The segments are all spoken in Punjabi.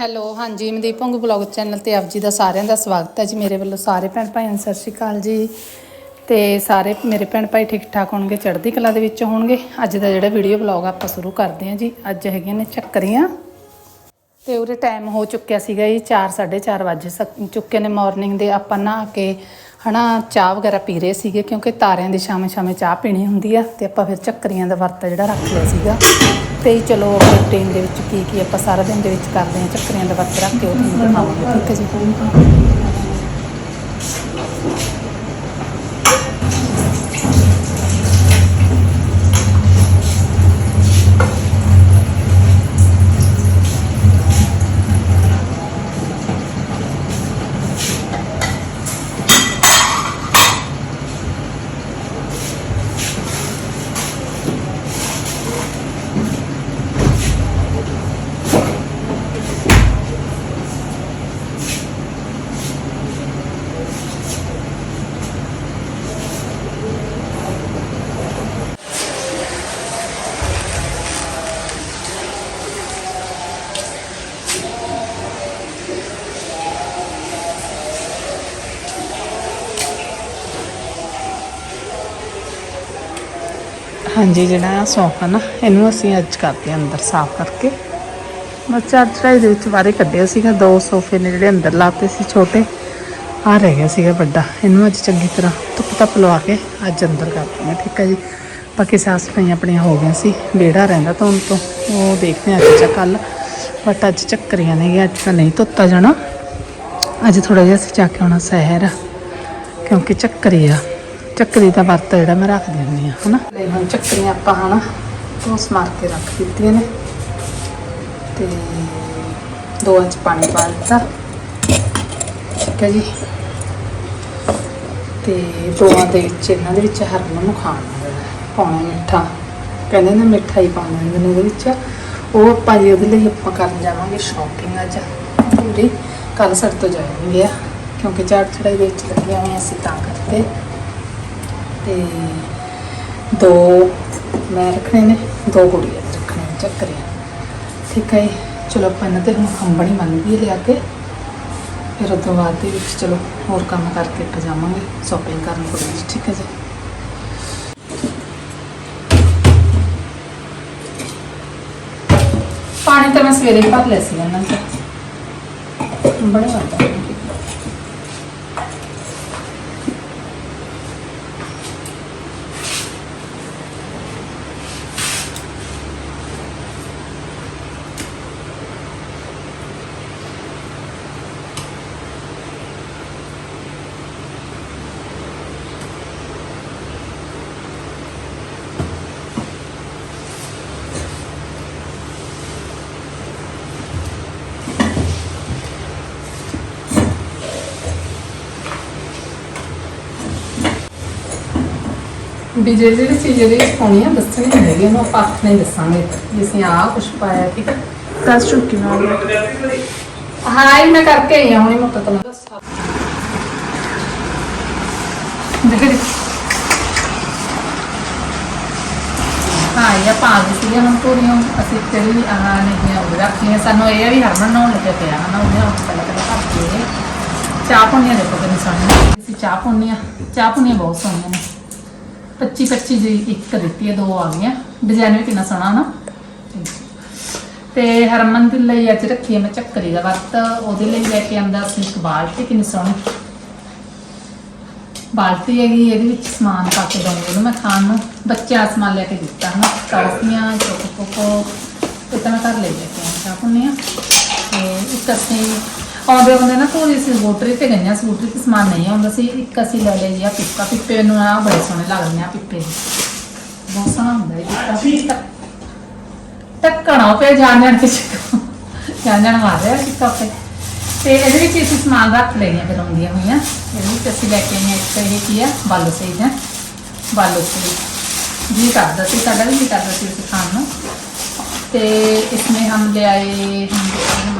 ਹੈਲੋ, ਹਾਂਜੀ, ਮਨਦੀਪ ਭੰਗੂ ਬਲੌਗ ਚੈਨਲ ਤੇ ਆਪ ਜੀ ਦਾ ਸਾਰਿਆਂ ਦਾ ਸਵਾਗਤ ਹੈ ਜੀ। ਮੇਰੇ ਵੱਲੋਂ ਸਾਰੇ ਭੈਣ ਭਾਈਆਂ ਨੂੰ ਸਤਿ ਸ਼੍ਰੀ ਅਕਾਲ ਜੀ। ਤੇ ਸਾਰੇ ਮੇਰੇ ਭੈਣ ਭਾਈ ਠੀਕ ਠਾਕ ਹੋਣਗੇ, ਚੜ੍ਹਦੀ ਕਲਾ ਦੇ ਵਿੱਚ ਹੋਣਗੇ। ਅੱਜ ਦਾ ਜਿਹੜਾ ਵੀਡੀਓ ਬਲੌਗ ਆਪਾਂ ਸ਼ੁਰੂ ਕਰਦੇ ਹਾਂ ਜੀ। ਅੱਜ ਹੈਗੀਆਂ ਨੇ ਚੱਕਰੀਆਂ। ਤੇ ਉਹਦੇ ਟਾਈਮ ਹੋ ਚੁੱਕਿਆ ਸੀਗਾ ਜੀ 4 4:30 ਵਜੇ ਸਕ- ਚੁੱਕੇ ਨੇ ਮਾਰਨਿੰਗ ਦੇ। ਆਪਾਂ ਨਹਾ ਕੇ, ਹਨਾ, ਚਾਹ ਵਗੈਰਾ ਪੀ ਰਹੇ ਸੀਗੇ, ਕਿਉਂਕਿ ਤਾਰਿਆਂ ਦੀ ਸ਼ਾਮੇ ਸ਼ਾਮੇ ਚਾਹ ਪੀਣੀ ਹੁੰਦੀ ਆ। ਤੇ ਆਪਾਂ ਫਿਰ ਚੱਕਰੀਆਂ ਦਾ ਵਰਤ ਜਿਹੜਾ ਰੱਖ ਲਿਆ ਸੀਗਾ। ਤੇ ਚਲੋ ਰੂਟੀਨ ਦੇ ਵਿੱਚ ਕੀ ਕੀ ਆਪਾਂ ਸਾਰਾ ਦਿਨ ਦੇ ਵਿੱਚ ਕਰਦੇ ਹਾਂ, ਚੱਕਰੀਆਂ ਦਾ ਵਰਤ ਰੱਖ ਕੇ ਉਹ ਤੁਹਾਨੂੰ ਦਿਖਾਵਾਂਗੇ, ਠੀਕ ਹੈ ਜੀ? ਹਾਂਜੀ, ਜਿਹੜਾ ਸੋਫਾ ਨਾ, ਇਹਨੂੰ ਅਸੀਂ ਅੱਜ ਕਰਦੇ ਹਾਂ ਅੰਦਰ ਸਾਫ਼ ਕਰਕੇ। ਮੈਂ ਚਾਰ ਚੜਾਈ ਦੇ ਵਿੱਚ ਬਾਰੇ ਕੱਢਿਆ ਸੀਗਾ, ਦੋ ਸੋਫੇ ਨੇ ਜਿਹੜੇ ਅੰਦਰ ਲਾਤੇ ਸੀ ਛੋਟੇ। ਆ ਰਹਿ ਗਿਆ ਸੀਗਾ ਵੱਡਾ, ਇਹਨੂੰ ਅੱਜ ਚੰਗੀ ਤਰ੍ਹਾਂ ਧੁੱਪ ਧੱਪ ਲਵਾ ਕੇ ਅੱਜ ਅੰਦਰ ਕਰਦੇ ਹਾਂ, ਠੀਕ ਹੈ ਜੀ? ਬਾਕੀ ਸਾਫ਼ ਸਫਾਈਆਂ ਆਪਣੀਆਂ ਹੋ ਗਈਆਂ ਸੀ, ਵਿਹੜਾ ਰਹਿੰਦਾ ਧੋਣ ਤੋਂ, ਉਹ ਦੇਖਦੇ ਹਾਂ ਅੱਜ ਜਾਂ ਕੱਲ ਬਟ ਅੱਜ ਚੱਕਰੀਆਂ ਨੇ ਅੱਜ ਤਾਂ ਨਹੀਂ ਧੋਤਾ ਜਾਣਾ। ਅੱਜ ਥੋੜਾ ਜਿਹਾ ਅਸੀਂ ਜਾ ਕੇ ਆਉਣਾ ਸ਼ਹਿਰ, ਕਿਉਂਕਿ ਚੱਕਰੀ ਆ। ਚੱਕਰੀ ਦਾ ਵਰਤ ਜਿਹੜਾ ਮੈਂ ਰੱਖ ਦਿੰਦੀ ਆ ਹਨਾ? ਲੈ ਹੁਣ ਚੱਕਰੀਆਂ ਆਪਾਂ, ਹਨਾ? ਉਸ ਮਾਰ ਕੇ ਰੱਖ ਦਿੱਤੀਆਂ ਨੇ। ਤੇ ਦੋ ਇੰਚ ਪਾਣੀ ਪਾ ਦਿੱਤਾ। ਠੀਕ ਹੈ ਜੀ। ਤੇ ਦੋਵਾਂ ਦੇ ਵਿੱਚ, ਇਹਨਾਂ ਦੇ ਵਿੱਚ ਹਰਮਨ ਨੂੰ ਖਾਣਾ ਪਾਉਣਾ ਮਿੱਠਾ। ਕਹਿੰਦੇ ਨੇ ਮਿੱਠਾ ਹੀ ਪਾਉਣਾ ਇਹਨਾਂ ਨੇ ਇਹਦੇ ਵਿੱਚ। ਉਹ ਆਪਾਂ ਜੀ ਉਹਦੇ ਲਈ ਆਪਾਂ ਕਰਨ ਜਾਵਾਂਗੇ ਸ਼ਾਪਿੰਗ ਅੱਜ। ਪੂਰੀ। ਕੱਲ ਸਾਡੇ ਤੋਂ ਜਾਵਾਂਗੇ ਆ। ਕਿਉਂਕਿ ਝਾੜ ਚੜਾਈ ਦੇ ਵਿੱਚ ਲੱਗੀਆਂ ਹੋਈਆਂ ਅਸੀਂ ਤਾਂ ਕਰਕੇ। ਤੇ ਦੋ, ਮੈਂ ਰੱਖਣੇ ਨੇ, ਦੋ ਕੁੜੀਆਂ ਰੱਖਣੇ ਨੇ ਚੱਕਰੀਆਂ ਠੀਕ ਹੈ ਜੀ। ਚਲੋ ਆਪਾਂ ਇਹਨਾਂ ਤੇ ਹੁਣ ਖੰਬਣੀ ਮੰਨ ਵੀ ਲਿਆ ਕੇ। ਫਿਰ ਉਹ ਤੋਂ ਬਾਅਦ ਦੇ ਵਿੱਚ ਚਲੋ ਹੋਰ ਕੰਮ ਕਰਕੇ ਪਜਾਵਾਂਗੇ ਜਾਵਾਂਗੇ ਸ਼ਾਪਿੰਗ ਕਰਨ ਕੁੜੀ ਠੀਕ ਹੈ ਜੀ। ਪਾਣੀ ਤਾਂ ਮੈਂ ਸਵੇਰੇ ਭਰ ਲਿਆ ਸੀ ਇਹਨਾਂ ਦਾ ਬੜਾ ਵੱਡਾ ਵੀ ਜਿਹੜੀ ਜਿਹੜੀ ਚੀਜ਼ ਵਿੱਚ ਪਾਉਣੀ ਆ ਦੱਸਣੀ ਨਹੀਂ ਹੈਗੀ ਉਹਨੂੰ ਆਪਾਂ ਨਹੀਂ ਦੱਸਾਂਗੇ। ਵੀ ਅਸੀਂ ਆਹ ਕੁਛ ਪਾਇਆ ਠੀਕ ਹੈ ਦੱਸ ਚੁੱਕੀ ਮੈਂ ਹਾਂ ਇਹ ਮੈਂ ਕਰਕੇ ਆਈ ਹਾਂ ਹੁਣੇ ਮੁੱਕ ਤਲਾ ਦੇਖ ਹਾਂ ਇਹ ਪਾ ਦਿੱਤੀ ਸੀ ਹੁਣ ਪੂਰੀਆਂ ਅਸੀਂ ਤੇਰੀ ਆਹ ਨਹੀਂ ਉਹ ਰੱਖੀਆਂ। ਸਾਨੂੰ ਇਹ ਆ ਵੀ ਹਰਮਨ ਨਾਲ ਲੱਗੇ ਪਿਆ ਹਨਾ ਉਹਨੇ ਉਹ ਪਹਿਲਾਂ ਪਹਿਲਾਂ ਭਰ ਕੇ ਚਾਹ ਪੁੰਨੀਆਂ ਦੇਖੋ ਕਿੰਨੀ ਸੋਹਣੀਆਂ ਅਸੀਂ ਚਾਹ ਪੁੰਨੀਆਂ ਚਾਹ ਪੁੰਨੀਆਂ ਬਹੁਤ ਸੋਹਣੀਆਂ ਨੇ। 25 25 ਦੀ ਇੱਕ ਦਿੱਤੀ ਹੈ, ਦੋ ਆ ਗਈਆਂ। ਡਿਜ਼ਾਈਨ ਵੀ ਕਿੰਨਾ ਸੋਹਣਾ ਨਾ ਤੇ ਹਰਮਨ ਦੇ ਲਈ ਅੱਜ ਰੱਖੀ ਹੈ ਮੈਂ ਚੱਕਰੀ ਦਾ ਵਰਤ। ਉਹਦੇ ਲਈ ਲੈ ਕੇ ਆਂਦਾ ਸੀ ਇੱਕ ਬਾਲਟੀ, ਕਿੰਨੀ ਸੋਹਣੀ। ਬਾਲਟੀ ਹੈਗੀ, ਇਹਦੇ ਵਿੱਚ ਸਮਾਨ ਪਾ ਕੇ ਦਊਂਗੀ ਉਹਨੂੰ ਮੈਂ ਖਾਣ ਨੂੰ। ਬੱਚਿਆਂ ਦਾ ਸਮਾਨ ਲੈ ਕੇ ਦਿੱਤਾ, ਹਨਾ? ਟੌਫੀਆਂ ਚੋਕੋ ਕੋਕੋ ਇਹ ਤਾਂ ਮੈਂ ਘਰ ਲੈ ਕੇ ਆਈ, ਚਾਹ ਪੁੰਨੀ ਆ ਤੇ ਇੱਕ ਅਸੀਂ ਆਉਂਦੇ ਹੁੰਦੇ ਨਾ ਕੋਲ ਅਸੀਂ ਸਕੂਟਰੀ ਤੇ ਗਈਆਂ, ਸਕੂਟਰੀ ਤੇ ਸਮਾਨ ਨਹੀਂ ਆਉਂਦਾ ਸੀ, ਇੱਕ ਅਸੀਂ ਲੈ ਲਈ ਆ ਪਿੱਪਾ ਪਿੱਪੇ ਨੂੰ ਆ ਬੜੇ ਸੋਹਣੇ ਲੱਗਦੇ ਆ ਪਿੱਪੇ। ਬਹੁਤ ਸੋਹਣਾ ਹੁੰਦਾ ਇਹ ਪਿੱਪਾ ਟੱਕਣਾ ਪਿਆ ਜਾਣ ਜਾਣ ਕੇ ਜਾਣ ਜਾਣ ਮਾਰ ਰਿਹਾ ਪਿੱਪਾ ਤੇ ਤੇ ਇਹਦੇ ਵਿੱਚ ਅਸੀਂ ਸਮਾਨ ਰੱਖ ਲੈਣੀਆਂ ਫਿਰ ਹੋਈਆਂ। ਇਹਦੇ ਵਿੱਚ ਅਸੀਂ ਲੈ ਕੇ ਆਈਆਂ, ਇੱਕ ਤਾਂ ਇਹ ਕੀ ਆ, ਬਾਲੋ ਸੇਜ ਹੈ ਜੀ ਕਰਦਾ ਸੀ, ਸਾਡਾ ਵੀ ਜੀ ਕਰਦਾ ਸੀ ਉਸ ਖਾਣ ਨੂੰ। ਤੇ ਇਸਮੇ ਹਮ ਲੈ ਹਮ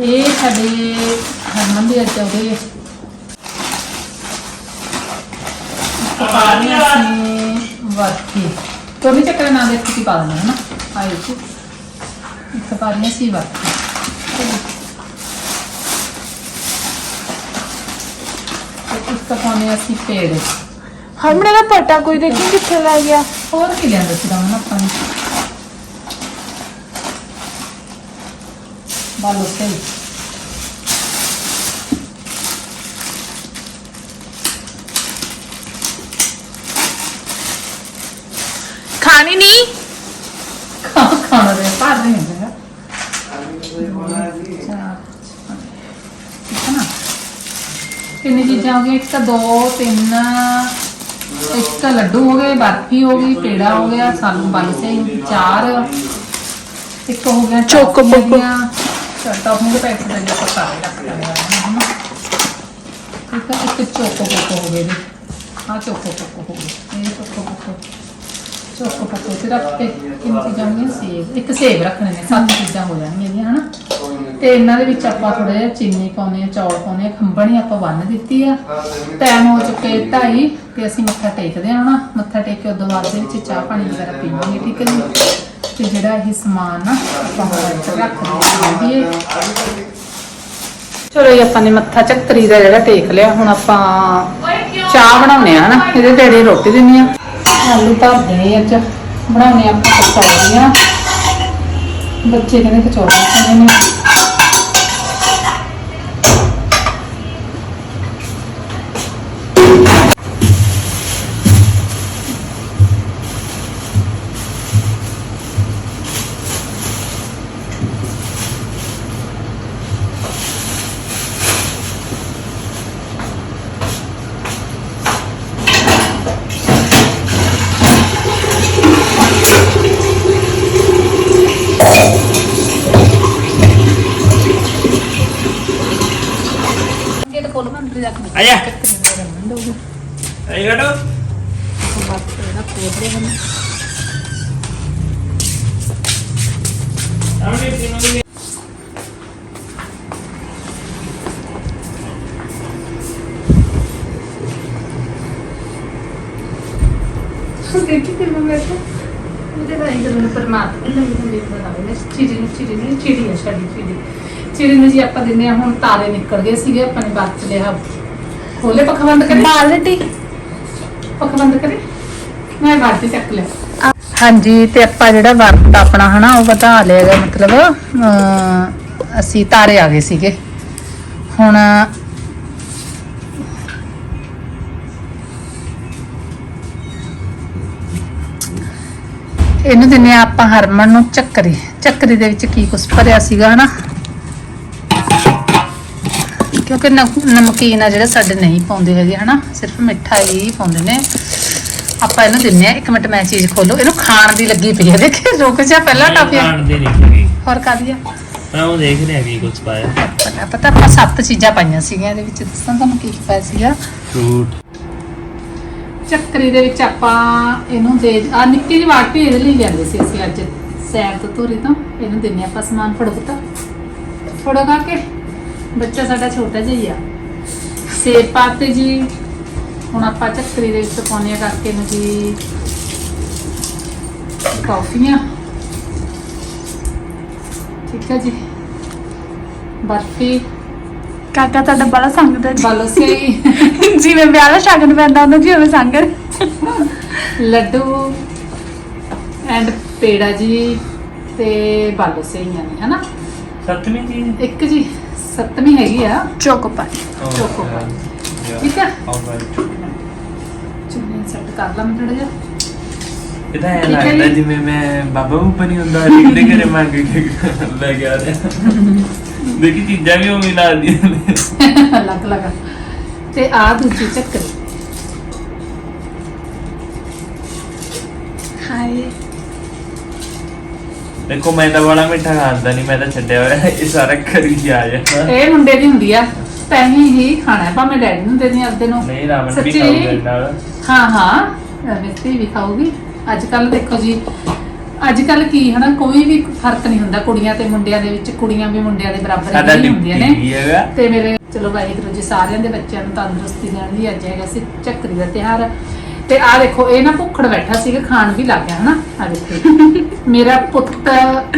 ਇਹ ਸਾਡੇ ਹਰਮਨ ਦੀ ਅੱਜ ਉਹਦੇ ਪਾਣੀ ਅਸੀਂ ਵਰਤੀ ਤੋਂ ਵੀ ਚੱਕਰ ਨਾ ਦੇਖ ਕੇ ਪਾ ਦੇਣਾ ਹੈ ਨਾ ਆਏ ਸੀ। ਇੱਕ ਪਾਣੀ ਅਸੀਂ ਵਰਤੀ ਪਾਣੀ ਅਸੀਂ ਪੇੜ। ਹਮਣੇ ਦਾ ਪਟਾ ਕੋਈ ਦੇਖੀ ਕਿੱਥੇ ਲੈ ਗਿਆ? ਹੋਰ ਕੀ ਲਿਆਂਦਾ ਸੀ ਰਮਨ ਆਪਾਂ ਨੇ? ਬਾਲੋ ਸੇ ਖਾਣੀ ਨਹੀਂ ਖਾਣਾ ਦੇ ਪਾਰ ਨਹੀਂ ਹੁੰਦਾ ਹੈ ਅੱਛਾ ਠੀਕ ਹੈ ਨਾ ਕਿੰਨੀ ਚੀਜ਼ਾਂ ਹੋ ਗਈਆਂ ਇੱਕ ਤਾਂ ਦੋ ਤਿੰਨ ਇੱਕ ਤਾਂ ਲੱਡੂ ਹੋ ਗਏ ਬਰਫੀ ਹੋ ਗਈ ਪੇੜਾ ਹੋ ਗਿਆ ਸਾਲੂ ਬਾਈ ਸੇ ਚਾਰ ਇੱਕ ਹੋ ਗਿਆ ਚੋਕੋ ਟੌਫੀਆਂ ਪੋਕੋ। ਦੀਆਂ। ਚਲ ਟੌਫੀਆਂ ਦੇ ਆਪਾਂ ਸਾਰੇ ਰੱਖ ਇੱਕ ਇੱਕ ਚੋਕੋ ਕੋਕੋ ਹੋ ਗਏ ਜੀ ਹਾਂ ਚੋਕੋ ਕੋਕੋ ਹੋ ਗਏ ਇਹ ਚੋਕੋ ਕੋਕੋ ਚੋਕੋ ਕੋਕੋ ਤੇ ਰੱਖ ਕੇ ਕਿੰਨੀ ਚੀਜ਼ਾਂ ਹੋਣਗੀਆਂ ਸੇਬ ਇੱਕ ਸੇਬ ਰੱਖਣੇ ਨੇ ਸੱਤ ਚੀਜ਼ਾਂ ਹੋ ਜਾਣਗੀਆਂ ਇਹਦੀਆਂ ਹਨਾ ਤੇ ਇਹਨਾਂ ਦੇ ਵਿੱਚ ਆਪਾਂ ਥੋੜਾ ਜਿਹਾ ਚੀਨੀ ਪਾਉਨੇ ਆ ਚੌਲ ਪਾਉਨੇ ਆ ਖੰਭਣੀ ਆਪਾਂ ਬੰਨ ਦਿੱਤੀ ਆ ਟਾਈਮ ਹੋ ਚੁੱਕੇ ਢਾਈ ਤੇ ਅਸੀਂ ਮੱਥਾ ਟੇਕਦੇ ਆ ਨਾ ਮੱਥਾ ਟੇਕ ਕੇ ਉਦੋਂ ਬਾਅਦ ਦੇ ਵਿੱਚ ਚਾਹ ਪਾਣੀ ਵਗੈਰਾ ਪੀਵਾਂਗੇ ਠੀਕ ਹੈ ਜੀ ਤੇ ਜਿਹੜਾ ਇਹ ਸਮਾਨ ਨਾ ਰੱਖ ਦਈਏ ਚਲੋ ਜੀ ਆਪਾਂ ਨੇ ਮੱਥਾ ਚੱਕਰੀ ਦਾ ਜਿਹੜਾ ਟੇਕ ਲਿਆ ਹੁਣ ਆਪਾਂ ਚਾਹ ਬਣਾਉਣੇ ਆ ਨਾ ਇਹਦੇ ਡੈਡੀ ਰੋਟੀ ਦਿੰਨੀ ਆ ਆਲੂ ਭਰਦੇ ਨੇ ਅੱਜ ਬਣਾਉਣੇ ਆ ਆਪਾਂ ਕਚੌੜੀਆਂ ਬੱਚੇ ਕਹਿੰਦੇ ਕਚੌੜੀਆਂ ਖਾਣੇ ਨੇ। ਮੰਤਰੀ ਰੱਖ ਦੇ ਦੇਖੀ ਤੇ ਮੈਂ ਬੈਠਾ ਉਹਦੇ ਨਾਲ ਇੱਕ ਦਿਨ ਪਰਮਾਤਮਾ ਨੇ ਮੈਨੂੰ ਦੇਖ ਬਣਾ ਲਿਆ ਚਿੜੀ ਨੂੰ ਚਿੜੀ ਨੂੰ ਚਿੜੀ ਹੈ ਸਾਡੀ ਚਿੜੀ ਚਿੜੀ ਨੂੰ ਜੀ ਆਪਾਂ ਦਿੰਦੇ ਆ ਹੁਣ ਤਾਰੇ ਨਿਕਲ ਗਏ ਸੀਗੇ ਆਪਾਂ ਨੇ ਬਾਤ ਲਿਆ ਖੋਲੇ ਪੱਖਾ ਬੰਦ ਕਰੇ। ਪੱਖਾ ਬੰਦ ਕਰੇ। ਮੈਂ ਬਾਤ ਚੱਕ ਲਿਆ। ਹਾਂਜੀ ਤੇ ਆਪਾਂ ਜਿਹੜਾ ਵਰਤ ਆਪਣਾ ਹਨਾ ਉਹ ਵਧਾ ਲਿਆ ਮਤਲਬ ਅਸੀਂ ਤਾਰੇ ਆ ਗਏ ਸੀਗੇ। ਹੁਣ ਇਹਨੂੰ ਦਿੰਨੇ ਆਪਾਂ ਹਰਮਨ ਨੂੰ ਚੱਕਰੀ। ਚੱਕਰੀ ਦੇ ਵਿੱਚ ਕੀ ਕੁਛ ਭਰਿਆ ਸੀਗਾ ਹਨਾ? ਕਿਉਂਕਿ ਨਮ- ਨਮਕੀਨ ਆ ਜਿਹੜਾ ਸਾਡੇ ਨਹੀਂ ਪਾਉਂਦੇ ਹੈਗੇ ਹਨਾ? ਸਿਰਫ ਮਿੱਠਾ ਹੀ ਪਾਉਂਦੇ ਨੇ। ਆਪਾਂ ਇਹਨੂੰ ਦਿੰਨੇ ਆ। ਇੱਕ ਮਿੰਟ ਮੈਂ ਚੀਜ਼ ਖੋਲੋ। ਇਹਨੂੰ ਖਾਣ ਦੀ ਲੱਗੀ ਪਈ ਹੈ ਦੇਖੇ ਰੁਕ ਜਾ ਪਹਿਲਾਂ ਟਾਪਿਆ ਖਾਣ ਦੇ ਨਹੀਂ ਹੋਰ ਕਾਦੀ ਆ? ਮੈਂ ਉਹ ਦੇਖ ਰਿਹਾ ਵੀ ਕੁਝ ਪਾਇਆ। ਪਤਾ ਪਤਾ ਆਪਾਂ ਸੱਤ ਚੀਜ਼ਾਂ ਪਾਈਆਂ ਸੀਗੀਆਂ। ਇਹਦੇ ਵਿੱਚ ਦੱਸਾਂ ਤੁਹਾਨੂੰ ਕੀ ਕੀ ਪਾਇਆ ਸੀਗਾ। ਫਰੂਟ। ਚੱਕਰੀ ਦੇ ਵਿੱਚ ਆਪਾਂ ਇਹਨੂੰ ਦੇ ਆ ਨਿੱਕੀ ਜਿਹੀ ਬਾਟੀ ਇਹਦੇ ਲਈ ਲਿਆਂਦੇ ਸੀ ਅਸੀਂ ਅੱਜ। ਸੈਰ ਤੋਂ ਧੋਰੀ ਤੋਂ। ਇਹਨੂੰ ਦਿੰਨੇ ਆਪਾਂ ਸਮਾਨ ਫੜੋ ਪੁੱਤ ਫੜੋ ਕੇ। ਬੱਚਾ ਸਾਡਾ ਛੋਟਾ ਜਿਹਾ ਹੀ ਆ। ਸੇਬ ਪਾਤੇ ਜੀ। ਹੁਣ ਆਪਾਂ ਚੱਕਰੀ ਦੇ ਵਿੱਚ ਪਾਉਣੇ ਆ ਕਰਕੇ ਨੂੰ ਜੀ। ਕਾਫੀਆਂ। ਠੀਕ ਹੈ ਜੀ। ਬਰਫੀ। ਕਾਕਾ ਤੁਹਾਡਾ ਬੜਾ ਸੰਗਦਾ ਜੀ। ਬਲਸੀ ਜਿਵੇਂ ਵਿਆਹ ਦਾ ਸ਼ਗਨ ਪੈਂਦਾ ਉਹਨਾਂ ਜੀ ਉਵੇਂ ਸੰਗਰ ਲੱਡੂ ਐਂਡ ਪੇੜਾ ਜੀ ਤੇ ਬਾਲੋ ਸੇਈਆਂ ਨੇ ਹਨਾ? ਸੱਤਵੀਂ ਚੀਜ਼? ਇੱਕ ਜੀ ਸੱਤਵੀਂ ਹੈਗੀ ਆ। ਚੋਕੋਪਾਈ ਚੋਕੋ ਪਾਈ ਠੀਕ ਹੈ ਆਲਰਾਈਟ ਚੁੰਨੀ ਸੈੱਟ ਕਰ ਲਾ ਮੈਂ ਥੋੜਾ ਜਿਹਾ। ਇਹਦਾ ਐ ਠੀਕ ਹੈ ਲੱਗਦਾ ਜੀ। ਜਿਵੇਂ ਮੈਂ ਬਾਬਾ ਬੁੱਪਾ ਨਹੀਂ ਹੁੰਦਾ ਲਿਖਦੇ ਘਰੇ ਮੰਗ ਕੇ ਲੈ ਆ ਰਿਹਾ। ਦੇਖੀ ਚੀਜ਼ਾਂ ਵੀ ਉਵੇਂ ਲੱਗਦੀਆਂ ਨੇ। ਅਲੱਗ ਅਲੱਗ। ਤੇ ਆ ਦੂਜੀ ਚੱਕਰੀ। ਹਾਏ। ਦੇਖੋ ਮੈਂ ਤਾਂ ਬੜਾ ਮਿੱਠਾ ਖਾਂਦਾ ਨਹੀਂ ਮੈਂ ਤਾਂ ਛੱਡਿਆ ਹੋਇਆ। ਇਹ ਸਾਰਾ ਕਰੀ ਜਾ ਜਾਂਦਾ। ਇਹ ਮੁੰਡੇ ਦੀ ਹੁੰਦੀ ਆ ਤੈਨੂੰ ਹੀ ਖਾਣਾ ਹੈ ਭਾਵੇਂ ਡੈਡੀ ਨੂੰ ਦੇਣੀ ਆਪਦੇ ਨੂੰ। ਨਹੀਂ ਰਾਮਨ ਵੀ? ਖਾਊਗਾ ਨਾਲ। ਹਾਂ ਹਾਂ ਮਿੱਤੀ ਵੀ ਖਾਊਗੀ। ਅੱਜ ਕੱਲ ਦੇਖੋ ਜੀ ਅੱਜ ਕੱਲ ਕੀ ਹਨਾ ਕੋਈ ਵੀ ਫ਼ਰਕ ਨਹੀਂ ਹੁੰਦਾ ਕੁੜੀਆਂ ਤੇ ਮੁੰਡਿਆਂ ਦੇ ਵਿੱਚ ਕੁੜੀਆਂ ਵੀ ਮੁੰਡਿਆਂ ਦੇ ਬਰਾਬਰ ਹੀ ਹੁੰਦੀਆਂ ਨੇ। ਤੇ ਮੇਰੇ ਚਲੋ ਵਾਹਿਗੁਰੂ ਜੀ ਸਾਰਿਆਂ ਦੇ ਬੱਚਿਆਂ ਨੂੰ ਤੰਦਰੁਸਤੀ ਦੇਣ ਦੀ ਅੱਜ ਹੈਗਾ ਸੀ ਚੱਕਰੀ ਦਾ ਤਿਹਾਰ ਤੇ ਆ ਦੇਖੋ, ਇਹ ਨਾ ਭੁੱਖੜ ਬੈਠਾ ਸੀਗਾ ਖਾਣ ਵੀ ਲੱਗ ਗਿਆ, ਹਨਾ? ਆ ਦੇਖੋ ਮੇਰਾ ਪੁੱਤ,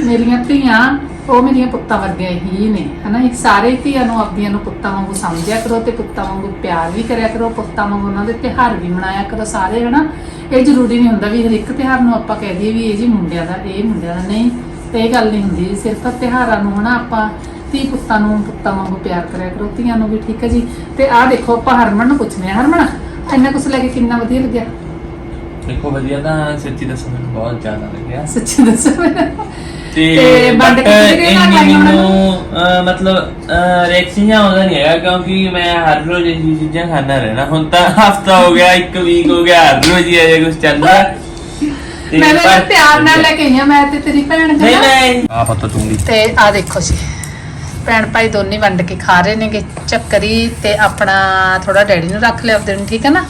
ਮੇਰੀਆਂ ਧੀਆਂ, ਉਹ ਮੇਰੀਆਂ ਪੁੱਤਾਂ ਵਰਗੀਆਂ ਹੀ ਨੇ, ਹਨਾ? ਇਹ ਸਾਰੇ ਧੀਆਂ ਨੂੰ, ਆਪਦੀਆਂ ਨੂੰ ਪੁੱਤਾਂ ਵਾਂਗੂ ਸਮਝਿਆ ਕਰੋ ਤੇ ਪੁੱਤਾਂ ਵਾਂਗੂ ਪਿਆਰ ਵੀ ਕਰਿਆ ਕਰੋ, ਪੁੱਤਾਂ ਵਾਂਗੂ ਉਹਨਾਂ ਦੇ ਤਿਹਾਰ ਵੀ ਮਨਾਇਆ ਕਰੋ ਸਾਰੇ, ਹਨਾ? ਇਹ ਜ਼ਰੂਰੀ ਨਹੀਂ ਹੁੰਦਾ ਵੀ ਹਰ ਇੱਕ ਤਿਹਾਰ ਨੂੰ ਆਪਾਂ ਕਹਿ ਦਈਏ ਵੀ ਇਹ ਜੀ ਮੁੰਡਿਆਂ ਦਾ, ਇਹ ਮੁੰਡਿਆਂ ਦਾ ਨਹੀਂ। ਤੇ ਇਹ ਗੱਲ ਨਹੀਂ ਹੁੰਦੀ, ਸਿਰਫ ਤਿਹਾਰਾਂ ਨੂੰ, ਹਨਾ? ਆਪਾਂ ਧੀ ਪੁੱਤਾਂ ਨੂੰ, ਪੁੱਤਾਂ ਵਾਂਗੂ ਪਿਆਰ ਕਰਿਆ ਕਰੋ, ਧੀਆਂ ਨੂੰ ਵੀ, ਠੀਕ ਹੈ ਜੀ? ਤੇ ਆਹ ਦੇਖੋ, ਆਪਾਂ ਹਰਮਨ ਨੂੰ ਪੁੱਛਦੇ ਹਾਂ। ਹਰਮਨ ਇੰਨਾ ਕੁਛ ਲੈ ਕੇ ਕਿੰਨਾ ਵਧੀਆ ਲੱਗਿਆ? ਦੇਖੋ ਵਧੀਆ ਤਾਂ ਸੱਚੀ ਦੱਸਾਂ ਮੈਨੂੰ ਬਹੁਤ ਜ਼ਿਆਦਾ ਲੱਗਿਆ। ਸੱਚੀ ਦੱਸੋ ਮੈਨੂੰ ਤੇ ਵੰਡ ਕੇ ਕਿਹਦੇ ਨਾਲ ਮੈਨੂੰ ਅਹ, ਮਤਲਬ ਰੈਕਸੀਆਂ ਆਉਂਦਾ ਨਹੀਂ ਹੈਗਾ ਕਿਉਂਕਿ ਮੈਂ ਹਰ ਰੋਜ਼ ਇਹ ਚੀਜ਼ਾਂ ਖਾਣਾ ਰਹਿਣਾ ਹੁਣ ਤਾਂ ਹਫਤਾ ਹੋ ਗਿਆ ਇੱਕ ਵੀਕ ਹੋ ਗਿਆ ਹਰ ਰੋਜ਼ ਹੀ ਇਹ ਕੁਝ ਚੱਲ ਰਿਹਾ ਤੇ ਮੈਂ ਤਾਂ ਪਰ- ਪਿਆਰ ਨਾਲ ਲੈ ਕੇ ਆਈ ਹਾਂ ਮੈਂ ਤੇ ਤੇਰੀ ਭੈਣ ਨਹੀਂ ਹਨਾ ਨਹੀਂ। ਆ ਪਤਾ ਤੂੰਗੀ ਤੇ ਆ ਦੇਖੋ ਜੀ। ਭੈਣ ਭਾਈ ਦੋਨੇ ਵੰਡ ਕੇ ਖਾ ਰਹੇ ਨੇਗੇ ਚੱਕਰੀ ਤੇ ਆਪਣਾ ਥੋੜਾ ਡੈਡੀ ਨੂੰ ਰੱਖ ਲਿਆ ਆਪਦੇ ਨੂੰ ਠੀਕ ਹੈ ਨਾ?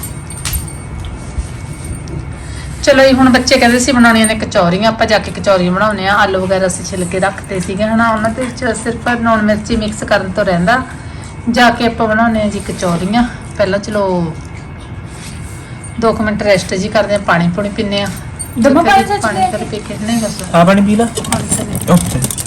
ਚਲੋ ਜੀ ਹੁਣ ਬੱਚੇ ਕਹਿੰਦੇ ਸੀ ਬਣਾਉਣੀਆਂ ਨੇ ਕਚੌਰੀਆਂ ਆਪਾਂ ਜਾ ਕੇ ਕਚੌਰੀਆਂ ਬਣਾਉਣੇ ਆ ਆਲੂ ਵਗੈਰਾ ਅਸੀਂ ਛਿਲ ਕੇ ਰੱਖਤੇ ਸੀਗੇ ਹਨਾ? ਉਹਨਾਂ ਦੇ ਵਿੱਚ ਸਿਰਫ ਲੂਣ ਮਿਰਚੀ ਮਿਕਸ ਕਰਨ ਤੋਂ ਰਹਿੰਦਾ। ਜਾ ਕੇ ਆਪਾਂ ਬਣਾਉਣੇ ਆ ਜੀ ਕਚੌਰੀਆਂ। ਪਹਿਲਾਂ ਚਲੋ 2 ਮਿੰਟ ਰੈਸਟ ਜੀ ਕਰਦੇ ਆ ਪਾਣੀ ਪੂਣੀ ਪੀਨੇ ਆ ਦਮਾ ਪਾਣੀ ਚ ਪਾਣੀ ਕਰ ਪੀ ਕੇ। ਨਹੀਂ ਬਸ। ਆ ਪਾਣੀ ਪੀ ਲਾ। ਓਕੇ